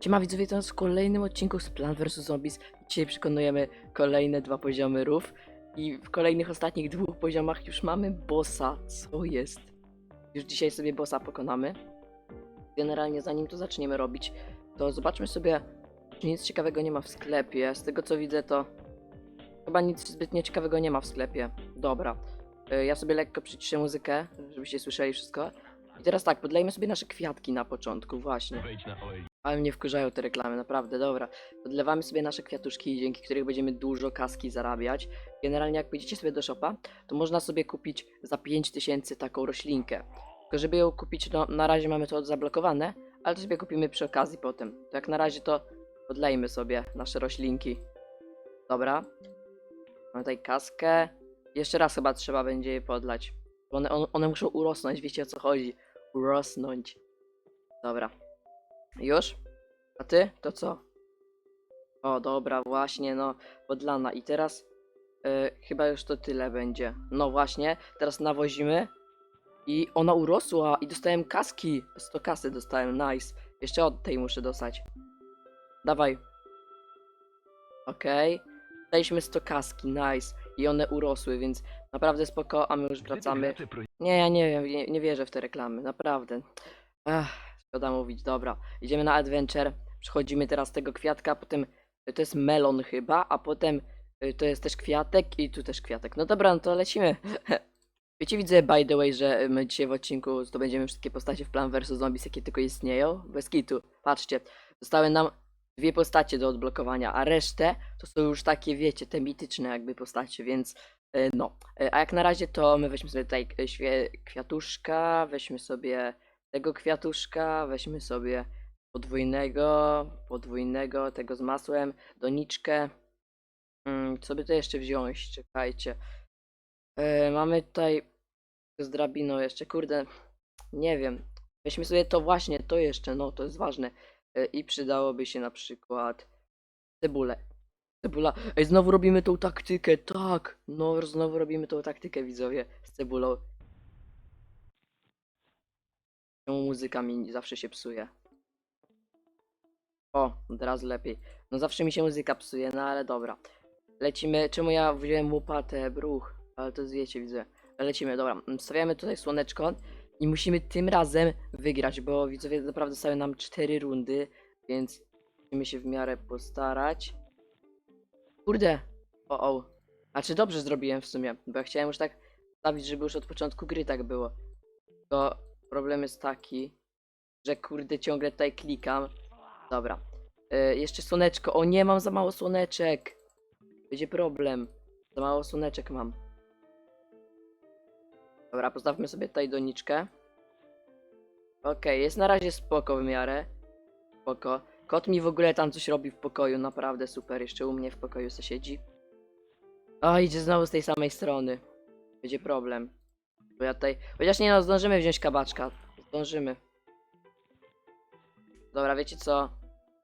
Siema widzowie, to w kolejnym odcinku z Plant vs Zombies. Dzisiaj przekonujemy kolejne dwa poziomy rów. I w kolejnych ostatnich dwóch poziomach już mamy bossa. Co jest? Już dzisiaj sobie bossa pokonamy. Generalnie zanim to zaczniemy robić, to zobaczmy sobie, czy nic ciekawego nie ma w sklepie. Z tego co widzę, to chyba nic zbytnio ciekawego nie ma w sklepie. Dobra. Y, Ja sobie lekko przyciszę muzykę, żebyście słyszeli wszystko. I teraz tak, podlejmy sobie nasze kwiatki na początku, właśnie. Ale mnie wkurzają te reklamy, naprawdę, dobra. Podlewamy sobie nasze kwiatuszki, dzięki których będziemy dużo kaski zarabiać. Generalnie jak pójdziecie sobie do shopa, to można sobie kupić za 5000 taką roślinkę. Tylko żeby ją kupić, no na razie mamy to zablokowane, ale to sobie kupimy przy okazji potem. To jak na razie to podlejmy sobie nasze roślinki. Dobra. Mamy tutaj kaskę. Jeszcze raz chyba trzeba będzie je podlać. One, one muszą urosnąć, wiecie o co chodzi. Urosnąć. Dobra. Już? A ty? To co? O, dobra, właśnie, no, podlana. I teraz e, chyba już to tyle będzie. No właśnie, teraz nawozimy. I ona urosła i dostałem kaski. 100 kasy dostałem, nice. Jeszcze od tej muszę dostać. Dawaj. Okej. Daliśmy 100 kaski, nice. I one urosły, więc naprawdę spoko, a my już wracamy. Nie, ja nie nie, nie wierzę w te reklamy, naprawdę. Ech, szkoda mówić, dobra. Idziemy na adventure, przechodzimy teraz tego kwiatka, potem y, to jest melon chyba, a potem y, to jest też kwiatek i tu też kwiatek. No dobra, no to lecimy. Wiecie, widzę by the way, że my dzisiaj w odcinku zdobędziemy wszystkie postacie w Plan vs Zombies, jakie tylko istnieją. Bez kitu. Patrzcie, zostały nam dwie postacie do odblokowania, a resztę to są już takie, wiecie, te mityczne jakby postacie, więc y, no. Y, A jak na razie to my weźmy sobie tutaj y, kwiatuszka, weźmy sobie tego kwiatuszka, weźmy sobie podwójnego, podwójnego, tego z masłem, doniczkę. Mm, co by to jeszcze wziąć? Czekajcie. E, mamy tutaj z drabiną jeszcze, kurde, nie wiem. Weźmy sobie to właśnie, to jeszcze, no to jest ważne. E, I przydałoby się na przykład cebulę. Cebula. Ej, znowu robimy tą taktykę, tak. No, znowu robimy tą taktykę, widzowie, z cebulą. Czemu muzyka mi zawsze się psuje? O, teraz lepiej. No zawsze mi się muzyka psuje, no ale dobra. Lecimy. Czemu ja wziąłem łopatę, bruch? Ale to wiecie, widzę. Lecimy, dobra. Stawiamy tutaj słoneczko i musimy tym razem wygrać, bo widzowie naprawdę zostały nam cztery rundy, więc musimy się w miarę postarać. Kurde. O, o. A czy dobrze zrobiłem w sumie? Bo ja chciałem już tak stawić, żeby już od początku gry tak było. To problem jest taki, że kurde ciągle tutaj klikam. Dobra. E, jeszcze słoneczko. O nie, mam za mało słoneczek. Będzie problem. Za mało słoneczek mam. Dobra, postawmy sobie tutaj doniczkę. Okej, jest na razie spoko w miarę. Spoko. Kot mi w ogóle tam coś robi w pokoju, naprawdę super. Jeszcze u mnie w pokoju se siedzi. O, idzie znowu z tej samej strony. Będzie problem. Bo ja tutaj... Chociaż nie no, zdążymy wziąć kabaczka. Zdążymy. Dobra, wiecie co?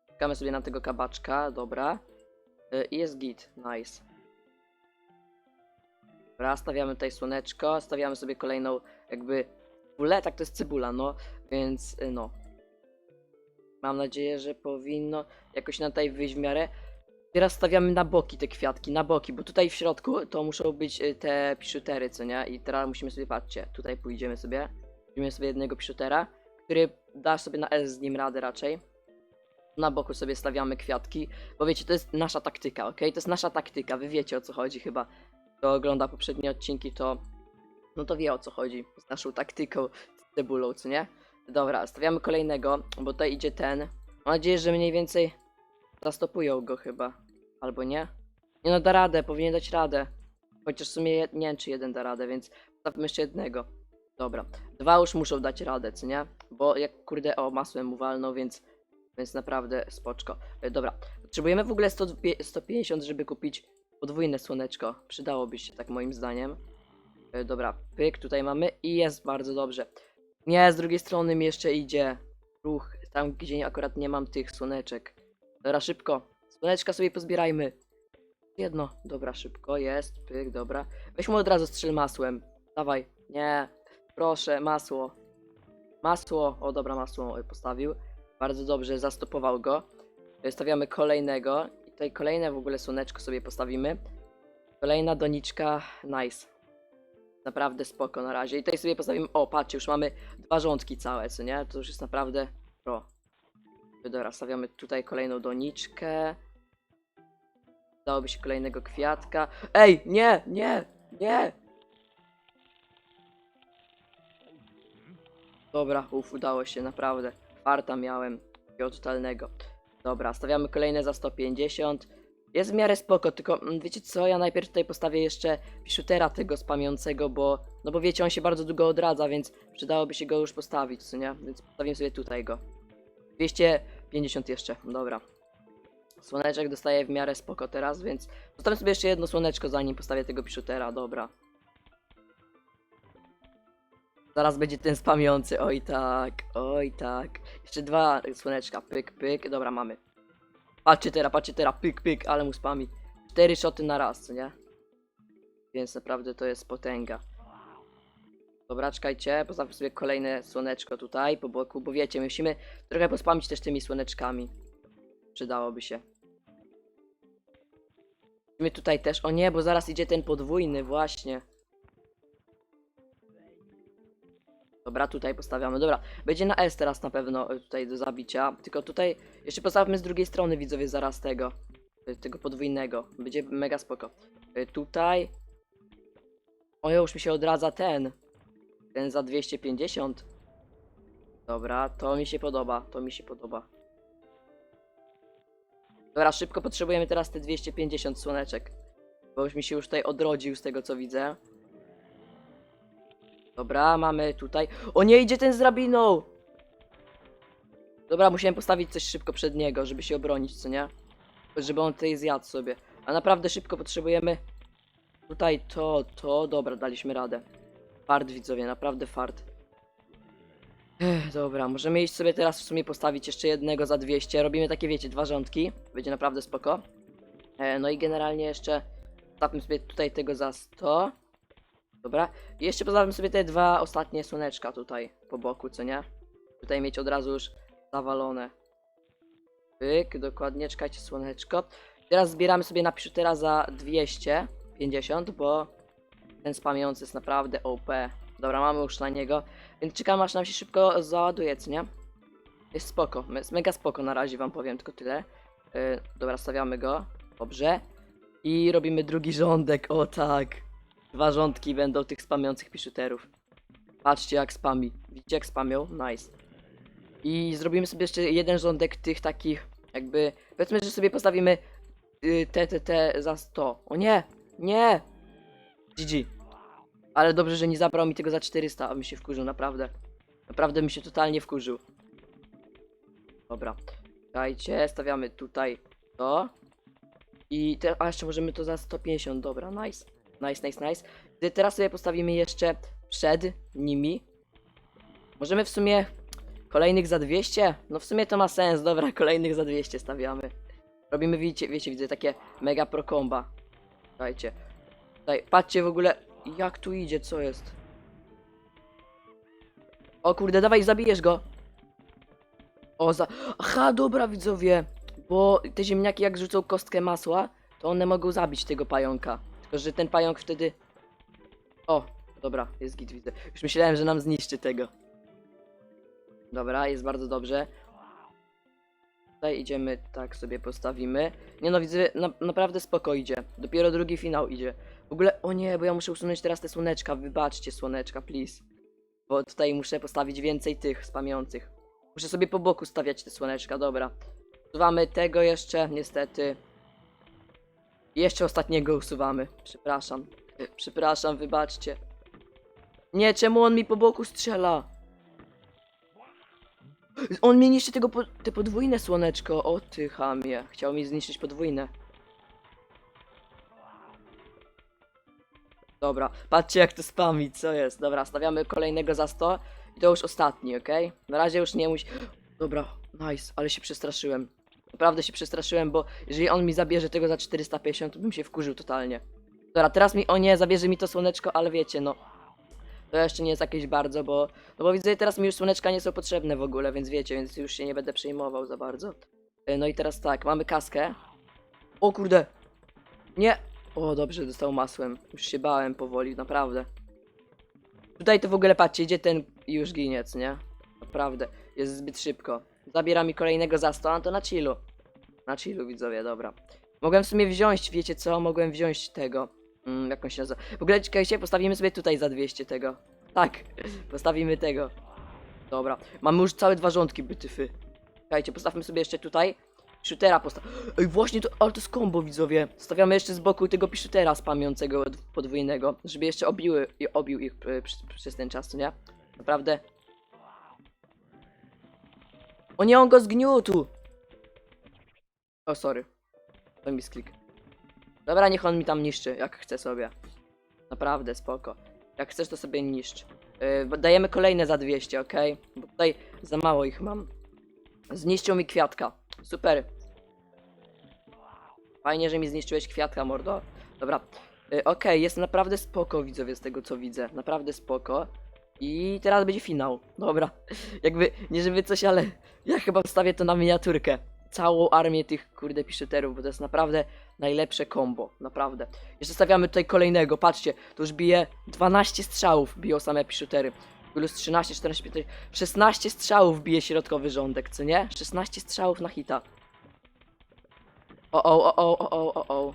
Czekamy sobie na tego kabaczka, dobra. Y, I jest git, nice. Dobra, stawiamy tutaj słoneczko, stawiamy sobie kolejną jakby cebulę, tak to jest cebula, no, więc y, no. Mam nadzieję, że powinno jakoś na tutaj wyjść w miarę. Teraz stawiamy na boki te kwiatki, na boki, bo tutaj w środku to muszą być y, te piszutery, co nie? I teraz musimy sobie, patrzcie, tutaj pójdziemy sobie, weźmiemy sobie jednego piszutera, który dasz sobie na S z nim radę raczej. Na boku sobie stawiamy kwiatki, bo wiecie, to jest nasza taktyka, ok? To jest nasza taktyka, wy wiecie o co chodzi chyba. Kto ogląda poprzednie odcinki, to no to wie o co chodzi z naszą taktyką, z cebulą, co nie? Dobra, stawiamy kolejnego, bo tutaj idzie ten. Mam nadzieję, że mniej więcej zastopują go chyba, albo nie? Nie no, da radę, powinien dać radę. Chociaż w sumie nie wiem, czy jeden da radę, więc stawmy jeszcze jednego. Dobra, dwa już muszą dać radę, co nie? Bo jak kurde, o, masłem mu walną, więc więc naprawdę spoczko. E, Dobra, potrzebujemy w ogóle 100, 150, żeby kupić podwójne słoneczko. Przydałoby się, tak moim zdaniem. E, Dobra, pyk, tutaj mamy i jest bardzo dobrze. Nie, z drugiej strony mi jeszcze idzie ruch, tam gdzie akurat nie mam tych słoneczek. Dobra, szybko. Słoneczka sobie pozbierajmy. Jedno, dobra, szybko, jest, pyk, dobra. Weźmy od razu strzel masłem. Dawaj, nie, proszę, masło. Masło, o dobra, masło postawił. Bardzo dobrze, zastopował go. Stawiamy kolejnego. I tutaj kolejne w ogóle słoneczko sobie postawimy. Kolejna doniczka, nice. Naprawdę spoko na razie. I tutaj sobie postawimy, o patrzcie, już mamy dwa rządki całe, co nie? To już jest naprawdę pro. Dobra, stawiamy tutaj kolejną doniczkę. Dałoby się kolejnego kwiatka. Ej, nie, nie, nie! Dobra, uf, udało się, naprawdę. Farta miałem, takiego totalnego. Dobra, stawiamy kolejne za 150. Jest w miarę spoko, tylko mm, wiecie co, ja najpierw tutaj postawię jeszcze shootera tego spamiącego, bo, no bo wiecie, on się bardzo długo odradza, więc przydałoby się go już postawić, co nie? Więc postawimy sobie tutaj go. 250 jeszcze, dobra. Słoneczek dostaje w miarę spoko teraz, więc postawię sobie jeszcze jedno słoneczko, zanim postawię tego shootera, dobra. Zaraz będzie ten spamiący, oj tak, oj tak. Jeszcze dwa słoneczka, pyk, pyk, dobra, mamy. Patrzcie teraz, patrzcie teraz, pyk, pyk, ale mu spami. Cztery szoty na raz, co nie? Więc naprawdę to jest potęga. Dobra, czekajcie, postawmy sobie kolejne słoneczko tutaj po boku, bo wiecie, musimy trochę pospamić też tymi słoneczkami. Przydałoby się. My tutaj też, o nie, bo zaraz idzie ten podwójny, właśnie. Dobra, tutaj postawiamy. Dobra, będzie na S teraz na pewno y, tutaj do zabicia. Tylko tutaj jeszcze postawmy z drugiej strony widzowie zaraz tego. y, Tego podwójnego. Będzie mega spoko. Y, Tutaj. O, już mi się odradza ten. Ten za 250. Dobra, to mi się podoba. To mi się podoba. Dobra, szybko potrzebujemy teraz te 250 słoneczek. Bo już mi się już tutaj odrodził z tego co widzę. Dobra, mamy tutaj. O nie, idzie ten z drabiną! Dobra, musiałem postawić coś szybko przed niego, żeby się obronić, co nie? Żeby on tutaj zjadł sobie. A naprawdę szybko potrzebujemy. Tutaj to, to. Dobra, daliśmy radę. Fart, widzowie, naprawdę fart. Ech, dobra, możemy iść sobie teraz w sumie postawić jeszcze jednego za 200. Robimy takie, wiecie, dwa rządki. Będzie naprawdę spoko. E, no i generalnie jeszcze stawmy sobie tutaj tego za 100. Dobra. I jeszcze pozwolę sobie te dwa ostatnie słoneczka tutaj po boku, co nie? Tutaj mieć od razu już zawalone. Pyk, dokładnie, czekajcie słoneczko. Teraz zbieramy sobie na teraz za 250, bo ten spamiący jest naprawdę OP. Dobra, mamy już na niego, więc czekamy aż nam się szybko załaduje, co nie? Jest spoko, jest mega spoko na razie wam powiem, tylko tyle. Yy, dobra, stawiamy go, dobrze. I robimy drugi rządek, o tak. Dwa rządki będą tych spamiących piszuterów. Patrzcie jak spami. Widzicie jak spamią? Nice. I zrobimy sobie jeszcze jeden rządek tych takich, jakby... Powiedzmy, że sobie postawimy y, te, te za 100. O nie! Nie! GG. Ale dobrze, że nie zabrał mi tego za 400, a mi się wkurzył, naprawdę. Naprawdę mi się totalnie wkurzył. Dobra. Czekajcie, stawiamy tutaj to. I te, a jeszcze możemy to za 150, dobra, nice. Nice, nice, nice. Gdy teraz sobie postawimy jeszcze przed nimi. Możemy w sumie kolejnych za 200? No w sumie to ma sens, dobra, kolejnych za 200 stawiamy. Robimy, wiecie, wiecie, widzę takie mega pro comba. Dajcie. Tutaj, patrzcie w ogóle, jak tu idzie, co jest. O kurde, dawaj, zabijesz go. O, za... Aha, dobra, widzowie. Bo te ziemniaki, jak rzucą kostkę masła, to one mogą zabić tego pająka. Tylko, że ten pająk wtedy... O, dobra, jest git, widzę. Już myślałem, że nam zniszczy tego. Dobra, jest bardzo dobrze. Tutaj idziemy, tak sobie postawimy. Nie no, widzę, na, naprawdę spoko idzie. Dopiero drugi finał idzie. W ogóle, o nie, bo ja muszę usunąć teraz te słoneczka. Wybaczcie słoneczka, please. Bo tutaj muszę postawić więcej tych spamiących. Muszę sobie po boku stawiać te słoneczka, dobra. Usuwamy tego jeszcze, niestety. Jeszcze ostatniego usuwamy. Przepraszam. Y, Przepraszam, wybaczcie. Nie, czemu on mi po boku strzela? On mi niszczy tego po, te podwójne słoneczko. O ty chamie. Chciał mi zniszczyć podwójne. Dobra, patrzcie jak to spami, co jest. Dobra, stawiamy kolejnego za 100 i to już ostatni, ok? Na razie już nie musi... Dobra, nice, ale się przestraszyłem. Naprawdę się przestraszyłem, bo jeżeli on mi zabierze tego za 450, to bym się wkurzył totalnie. Dobra, teraz mi, o nie, zabierze mi to słoneczko, ale wiecie, no. To jeszcze nie jest jakieś bardzo, bo... No bo widzę, teraz mi już słoneczka nie są potrzebne w ogóle, więc wiecie, więc już się nie będę przejmował za bardzo. E, No i teraz tak, mamy kaskę. O kurde! Nie! O, dobrze, dostał masłem. Już się bałem powoli, naprawdę. Tutaj to w ogóle patrzcie, idzie ten już ginie, co nie? Naprawdę, jest zbyt szybko. Zabiera mi kolejnego za 100, a to na chillu. Na chillu, widzowie, dobra. Mogłem w sumie wziąć, wiecie co? Mogłem wziąć tego. Mm, jak on się nazywa? W ogóle czekajcie, postawimy sobie tutaj za 200 tego. Tak, postawimy tego. Dobra, mamy już całe dwa rządki bytyfy. Czekajcie, postawmy sobie jeszcze tutaj. Shootera postaw... Ej, właśnie to, ale to jest combo, widzowie. Stawiamy jeszcze z boku tego shootera spamiącego podwójnego, żeby jeszcze obiły, obił ich e, przez ten czas, nie? Naprawdę. O nie, on go zgniótł! O, sorry. To mi sklik. Dobra, niech on mi tam niszczy, jak chce sobie. Naprawdę, spoko. Jak chcesz, to sobie niszcz. Yy, dajemy kolejne za 200, ok? Bo tutaj za mało ich mam. Zniszczył mi kwiatka. Super. Fajnie, że mi zniszczyłeś kwiatka, mordo. Dobra. Yy, Okej, jest naprawdę spoko, widzowie, z tego co widzę. Naprawdę spoko. I teraz będzie finał. Dobra. Jakby, nie żeby coś, ale ja chyba wstawię to na miniaturkę. Całą armię tych, kurde, piszyterów, bo to jest naprawdę najlepsze combo. Naprawdę. Jeszcze stawiamy tutaj kolejnego, patrzcie. To już bije 12 strzałów, biją same piszytery. Plus 13, 14, 15, 16 strzałów bije środkowy rządek, co nie? 16 strzałów na hita. O, o, o, o, o, o, o.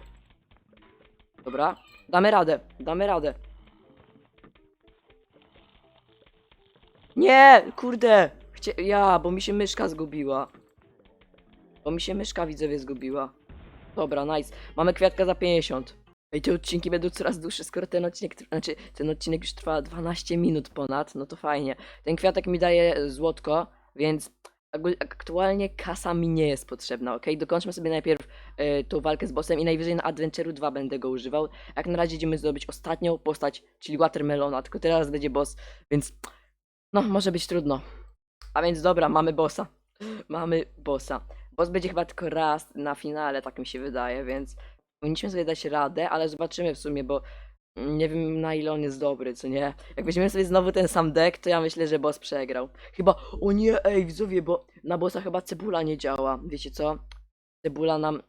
Dobra. Damy radę, damy radę. Nie, kurde. Chcie... Ja, bo mi się myszka zgubiła. Bo mi się myszka widzowie zgubiła. Dobra, nice. Mamy kwiatka za 50. Ej, te odcinki będą coraz dłuższe, skoro ten odcinek, znaczy ten odcinek już trwa 12 minut ponad, no to fajnie. Ten kwiatek mi daje złotko, więc aktualnie kasa mi nie jest potrzebna, ok? Dokończmy sobie najpierw e, tą walkę z bossem i najwyżej na Adventure'u 2 będę go używał. Jak na razie idziemy zdobyć ostatnią postać, czyli Watermelona, tylko teraz będzie boss, więc no, może być trudno. A więc dobra, mamy bossa. Mamy bossa. Boss będzie chyba tylko raz na finale, tak mi się wydaje, więc powinniśmy sobie dać radę, ale zobaczymy w sumie, bo nie wiem na ile on jest dobry, co nie? Jak weźmiemy sobie znowu ten sam deck, to ja myślę, że boss przegrał. Chyba, o nie, ej, widzowie, bo na bossa chyba cebula nie działa. Wiecie co? Cebula nam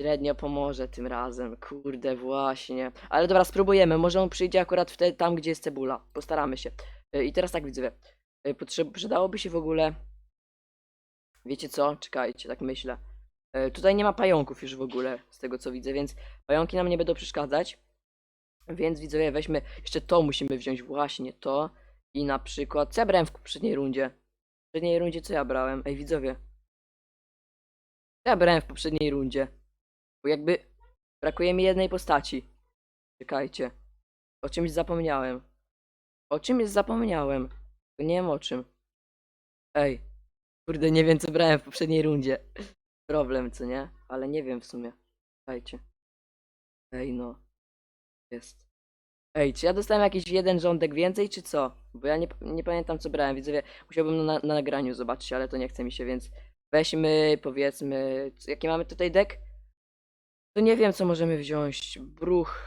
średnio pomoże tym razem. Kurde, właśnie. Ale dobra, spróbujemy. Może on przyjdzie akurat wtedy tam, gdzie jest cebula. Postaramy się. Y, I teraz tak widzowie. Y, Potrzeb przydałoby się w ogóle. Wiecie co? Czekajcie, tak myślę. Y, Tutaj nie ma pająków już w ogóle, z tego co widzę, więc pająki nam nie będą przeszkadzać. Więc widzowie, weźmy. Jeszcze to musimy wziąć, właśnie to. I na przykład. Co ja brałem w poprzedniej rundzie? W poprzedniej rundzie co ja brałem? Ej, widzowie. Co ja brałem w poprzedniej rundzie? Bo jakby brakuje mi jednej postaci. Czekajcie. O czymś zapomniałem. O czymś zapomniałem. Nie wiem o czym. Ej. Kurde, nie wiem co brałem w poprzedniej rundzie. Problem, co nie? Ale nie wiem w sumie. Czekajcie. Ej no. Jest. Ej, czy ja dostałem jakiś jeden rządek więcej, czy co? Bo ja nie, nie pamiętam co brałem, widzowie. Musiałbym na, na nagraniu zobaczyć, ale to nie chce mi się, więc weźmy, powiedzmy. co- Jaki mamy tutaj deck? To nie wiem, co możemy wziąć. Bruch.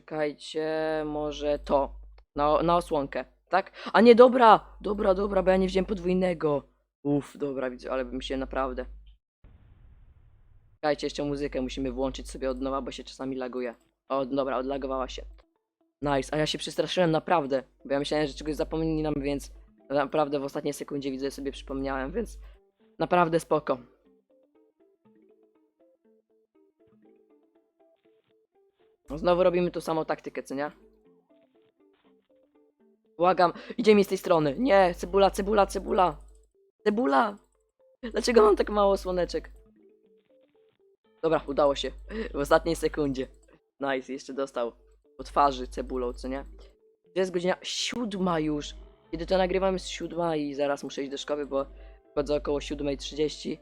Czekajcie, może to. Na, na osłonkę, tak? A nie, dobra! Dobra, dobra, bo ja nie wziąłem podwójnego. Uff, dobra, widzę, ale bym się naprawdę. Czekajcie, jeszcze muzykę musimy włączyć sobie od nowa, bo się czasami laguje. O, dobra, odlagowała się. Nice, a ja się przestraszyłem naprawdę, bo ja myślałem, że czegoś zapominam, więc naprawdę w ostatniej sekundzie widzę sobie przypomniałem, więc naprawdę spoko. No Znowu robimy tą samą taktykę, co nie? Błagam, idzie mi z tej strony. Nie, cebula, cebula, cebula. Cebula! Dlaczego mam tak mało słoneczek? Dobra, udało się. W ostatniej sekundzie. Nice, jeszcze dostał po twarzy cebulą, co nie? Jest godzina siódma już. Kiedy to nagrywam jest siódma i zaraz muszę iść do szkoły, bo wchodzę około 7.30.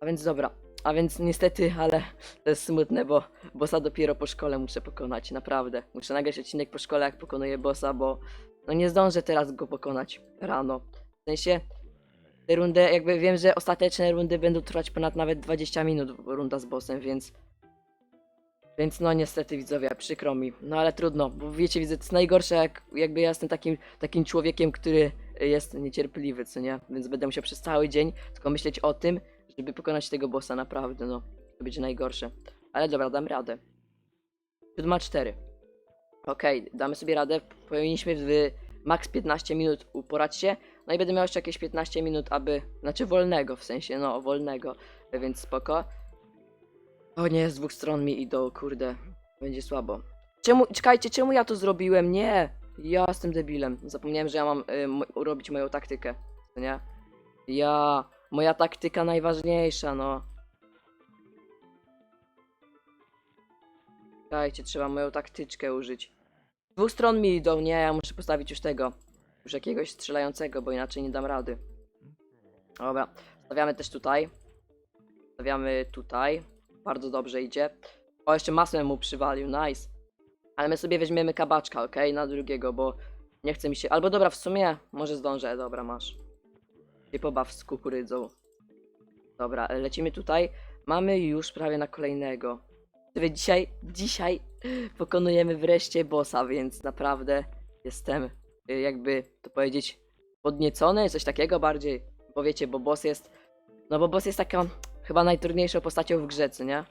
A więc dobra. A więc niestety, ale to jest smutne, bo bossa dopiero po szkole muszę pokonać, naprawdę. Muszę nagrać odcinek po szkole, jak pokonuję bossa, bo no nie zdążę teraz go pokonać rano. W sensie, te rundy, jakby wiem, że ostateczne rundy będą trwać ponad nawet 20 minut, runda z bossem, więc Więc no niestety widzowie, przykro mi. No ale trudno, bo wiecie, widzę, to jest najgorsze, jak, jakby ja jestem takim, takim człowiekiem, który jest niecierpliwy, co nie? Więc będę musiał przez cały dzień tylko myśleć o tym, żeby pokonać tego bossa, naprawdę, no. To będzie najgorsze. Ale dobra, dam radę. Siódma cztery. Okej, damy sobie radę. Powinniśmy w max 15 minut uporać się. No i będę miał jeszcze jakieś 15 minut, aby. Znaczy wolnego w sensie, no, wolnego. Więc spoko. O nie, z dwóch stron mi idą, kurde. Będzie słabo. Czemu, czekajcie, czemu ja to zrobiłem? Nie! Ja jestem debilem. Zapomniałem, że ja mam y, robić moją taktykę. Nie? Ja. Moja taktyka najważniejsza, no. Czekajcie, trzeba moją taktyczkę użyć. Z dwóch stron mi idą, nie, ja muszę postawić już tego. Już jakiegoś strzelającego, bo inaczej nie dam rady. Dobra, stawiamy też tutaj. Stawiamy tutaj. Bardzo dobrze idzie. O, jeszcze masłem mu przywalił, nice. Ale my sobie weźmiemy kabaczka, ok? Na drugiego, bo nie chce mi się... Albo dobra, w sumie może zdążę. Dobra, masz. Się pobaw z kukurydzą. Dobra, lecimy tutaj. Mamy już prawie na kolejnego. Sobie dzisiaj, dzisiaj pokonujemy wreszcie bossa, więc naprawdę jestem, y, jakby to powiedzieć, podniecony, coś takiego bardziej. Bo wiecie, bo boss jest, no bo boss jest taką chyba najtrudniejszą postacią w grze, co nie?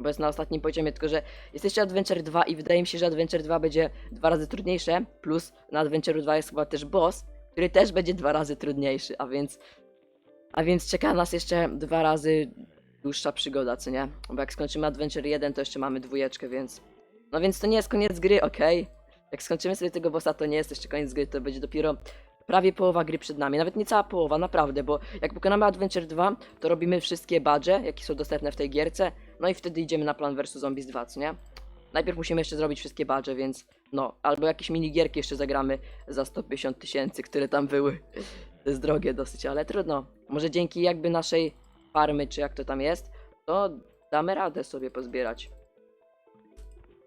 Bo jest na ostatnim poziomie, tylko że jest jeszcze Adventure 2 i wydaje mi się, że Adventure 2 będzie dwa razy trudniejsze, plus na Adventure 2 jest chyba też boss, który też będzie dwa razy trudniejszy, a więc, a więc czeka nas jeszcze dwa razy dłuższa przygoda, co nie? Bo jak skończymy Adventure 1, to jeszcze mamy dwójeczkę, więc... No więc to nie jest koniec gry, okej? Jak skończymy sobie tego bossa, to nie jest jeszcze koniec gry, to będzie dopiero prawie połowa gry przed nami. Nawet nie cała połowa, naprawdę, bo jak pokonamy Adventure 2, to robimy wszystkie badże, jakie są dostępne w tej gierce, no i wtedy idziemy na Plan vs Zombies 2, co nie? Najpierw musimy jeszcze zrobić wszystkie badże, więc no, albo jakieś minigierki jeszcze zagramy za 150 tysięcy, które tam były. To jest drogie dosyć, ale trudno. Może dzięki jakby naszej farmy, czy jak to tam jest, to damy radę sobie pozbierać.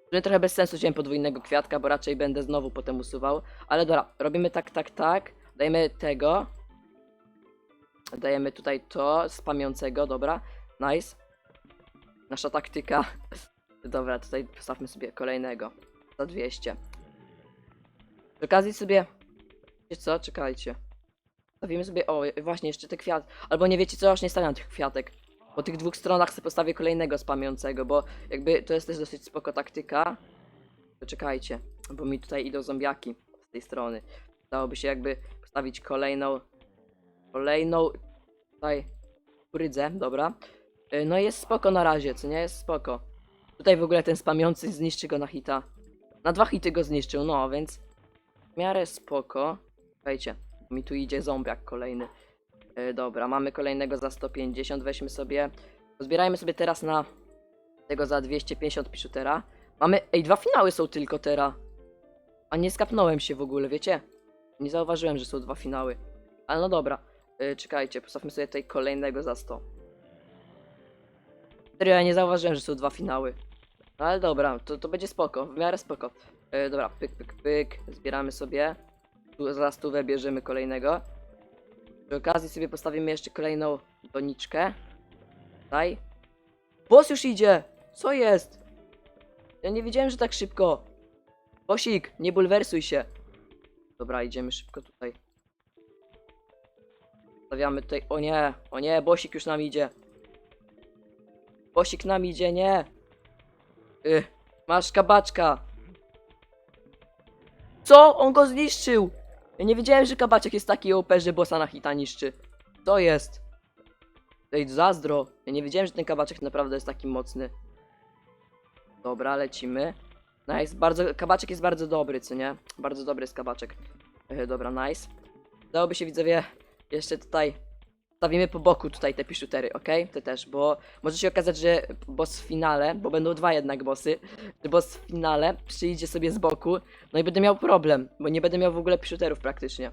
Sumie trochę bez sensu wziąłem podwójnego kwiatka, bo raczej będę znowu potem usuwał. Ale dobra, robimy tak, tak, tak. Dajemy tego. Dajemy tutaj to, spamiącego, dobra. Nice. Nasza taktyka. Dobra, tutaj postawmy sobie kolejnego. Za 200. Przy okazji sobie... Wiecie co? Czekajcie. Stawimy sobie... O, właśnie, jeszcze te kwiaty. Albo nie wiecie co, aż nie stawiam tych kwiatek. Po tych dwóch stronach sobie postawię kolejnego spamiącego, bo jakby to jest też dosyć spoko taktyka. To czekajcie, bo mi tutaj idą zombiaki z tej strony. Dałoby się jakby postawić kolejną... Kolejną... Tutaj... Kurydzę, dobra. Y, No jest spoko na razie, co nie? Jest spoko. Tutaj w ogóle ten spamiący zniszczy go na hita. Na dwa hity go zniszczył, no więc... W miarę spoko. Słuchajcie, mi tu idzie zombiak kolejny. E, dobra, mamy kolejnego za 150, weźmy sobie. Zbierajmy sobie teraz na tego za 250 piszutera. Mamy, ej, dwa finały są tylko teraz. A nie skapnąłem się w ogóle, wiecie? Nie zauważyłem, że są dwa finały. Ale no dobra, e, czekajcie, postawmy sobie tutaj kolejnego za 100. Serio, ja nie zauważyłem, że są dwa finały. No ale dobra, to, to będzie spoko, w miarę spoko. E, dobra, pyk, pyk, pyk, zbieramy sobie. Tu za stówę bierzemy kolejnego. Przy okazji sobie postawimy jeszcze kolejną doniczkę. Tutaj. Boss już idzie! Co jest? Ja nie wiedziałem, że tak szybko. Bosik, nie bulwersuj się. Dobra, idziemy szybko tutaj. Stawiamy tutaj. O nie, o nie, Bosik już nam idzie. Bosik nam idzie, nie. Y, masz kabaczka. Co? On go zniszczył! Ja nie wiedziałem, że kabaczek jest taki OP, że bossa na hita niszczy. To jest. Ej, zazdro. Ja nie wiedziałem, że ten kabaczek naprawdę jest taki mocny. Dobra, lecimy. Nice, bardzo, kabaczek jest bardzo dobry, co nie? Bardzo dobry jest kabaczek. E, dobra, nice. Dałoby się widzowie jeszcze tutaj stawimy po boku tutaj te piszutery, ok? Te też, bo może się okazać, że boss w finale, bo będą dwa jednak bossy, że boss w finale przyjdzie sobie z boku, no i będę miał problem, bo nie będę miał w ogóle piszuterów praktycznie.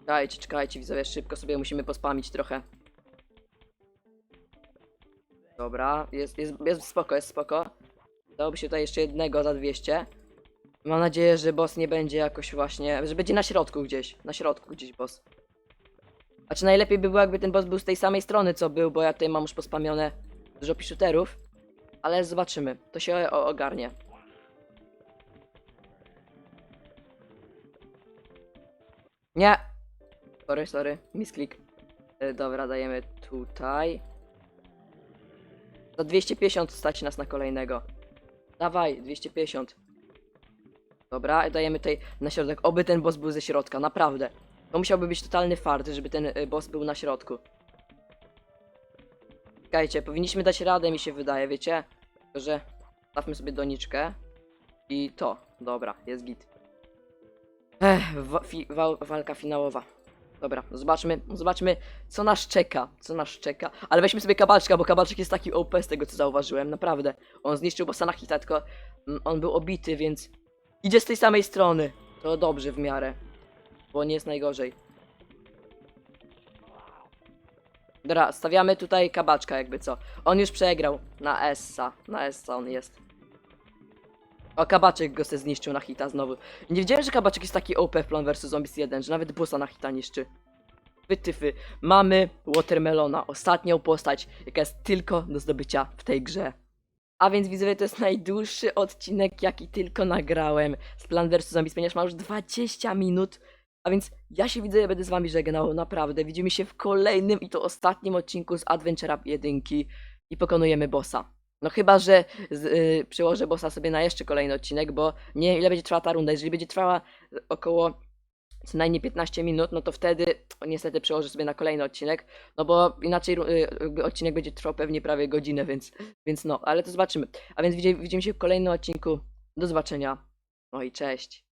Czekajcie, czekajcie widzowie, szybko sobie musimy pospamić trochę. Dobra, jest, jest, jest spoko, jest spoko. Dałoby się tutaj jeszcze jednego za 200. Mam nadzieję, że boss nie będzie jakoś właśnie, że będzie na środku gdzieś, na środku gdzieś boss. A czy najlepiej by było, jakby ten boss był z tej samej strony, co był, bo ja tutaj mam już pospamione dużo piszuterów. ale zobaczymy. To się ogarnie. Nie! Sorry, sorry, misklik. E, Dobra, dajemy tutaj. Za 250 stać nas na kolejnego. Dawaj, 250. Dobra, dajemy tutaj na środek. Oby ten boss był ze środka, naprawdę. To musiałby być totalny fart, żeby ten y, boss był na środku. Czekajcie, powinniśmy dać radę, mi się wydaje, wiecie? Tylko, że stawmy sobie doniczkę. I to, dobra, jest git. Ech, wa fi wal walka finałowa. Dobra, zobaczmy, zobaczmy, co nas czeka, co nas czeka. Ale weźmy sobie kabaczka, bo kabaczek jest taki OP z tego, co zauważyłem, naprawdę. On zniszczył bossa na hita, tylko mm, on był obity, więc idzie z tej samej strony. To dobrze w miarę, bo nie jest najgorzej. Dobra, stawiamy tutaj kabaczka jakby co. On już przegrał na Essa, na Essa on jest. O, kabaczek go se zniszczył na hita znowu. Nie wiedziałem, że kabaczek jest taki OP w Plan vs Zombies 1, że nawet bossa na hita niszczy. Wytyfy. Mamy Watermelona, ostatnią postać, jaka jest tylko do zdobycia w tej grze. A więc widzowie, to jest najdłuższy odcinek, jaki tylko nagrałem z Plan vs Zombies, ponieważ ma już 20 minut. A więc ja się widzę, ja będę z wami żegnał, naprawdę. Widzimy się w kolejnym i to ostatnim odcinku z Adventure'a 1 i pokonujemy bossa. No chyba, że z, y, przełożę bossa sobie na jeszcze kolejny odcinek, bo nie wiem ile będzie trwała ta runda. Jeżeli będzie trwała około co najmniej 15 minut, no to wtedy niestety przełożę sobie na kolejny odcinek, no bo inaczej y, odcinek będzie trwał pewnie prawie godzinę, więc, więc no, ale to zobaczymy. A więc widzimy, widzimy się w kolejnym odcinku. Do zobaczenia. No i cześć.